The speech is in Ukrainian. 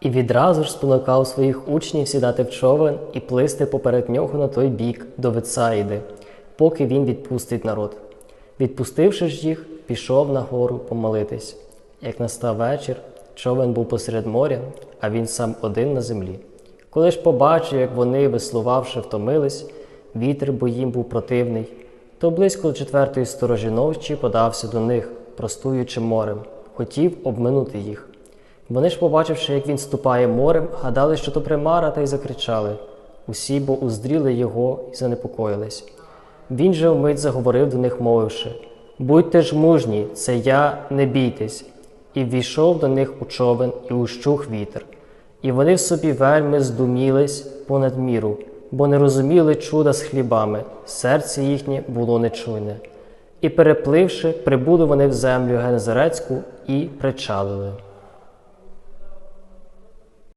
І відразу ж спонукав своїх учнів сідати в човен і плисти поперед нього на той бік до Вецаїди, поки він відпустить народ. Відпустивши ж їх, пішов на гору помолитись. Як настав вечір, човен був посеред моря, а він сам один на землі. Коли ж побачив, як вони, веслувавши, втомились, вітер, бо їм був противний, то близько четвертої сторожі ночі подався до них, простуючи морем, хотів обминути їх. Вони ж, побачивши, як він ступає морем, гадали, що то примара, та й закричали. Усі бо уздріли його і занепокоїлись. Він же вмить заговорив до них, мовивши: Будьте ж мужні, це я, не бійтесь. І ввійшов до них у човен і ущух вітер. І вони в собі вельми здумілись понад міру, бо не розуміли чуда з хлібами, серце їхнє було нечуйне. І перепливши, прибули вони в землю Генезарецьку і причалили.